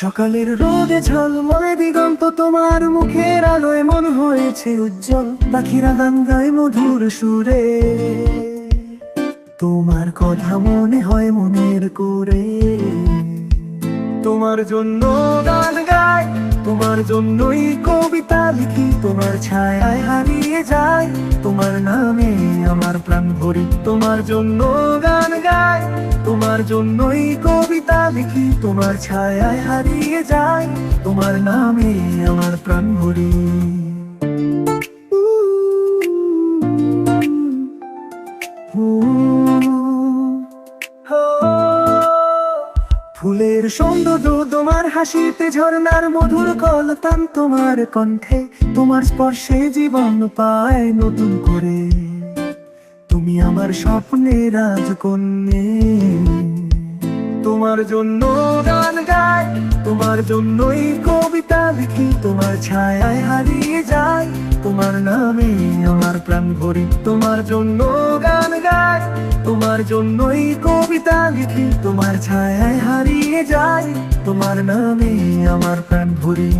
সকালের রোদে ঝলমলে দিগন্ত, তোমার মুখের আলোয় মন হয়েছে উজ্জ্বল। পাখিরা গান গায় মধুর সুরে। তোমার কথা মনে হয় মনের করে। তোমার জন্য গান গাই তোমার জন্যই লিখি তোমার ছায়ায় হারিয়ে যাই তোমার নামে আমার প্রাণ ভরি তোমার জন্য গান গাই তোমার জন্যই কবিতা লিখি তোমার ছায়ায় হারিয়ে যাই তোমার নামে আমার প্রাণ ভরি ফুলের সৌন্দর্য, তোমার হাসিতে ঝর্ণার মধুর কলতান তোমার কণ্ঠে। তোমার স্পর্শে জীবন পায় নতুন করে। তুমি আমার স্বপ্নের রাজকন্যে। তোমার জন্য গান গাই, তোমার জন্যই কবিতা লিখি, তোমার ছায়ায় হারিয়ে যাই। তোমার নামে আমার প্রাণ ভরি, তোমার জন্য গান গাই। তোমার জন্যই কবিতা লিখি তোমার ছায়ায় হারিয়ে যায় তোমার নামে আমার প্রাণ ভরি।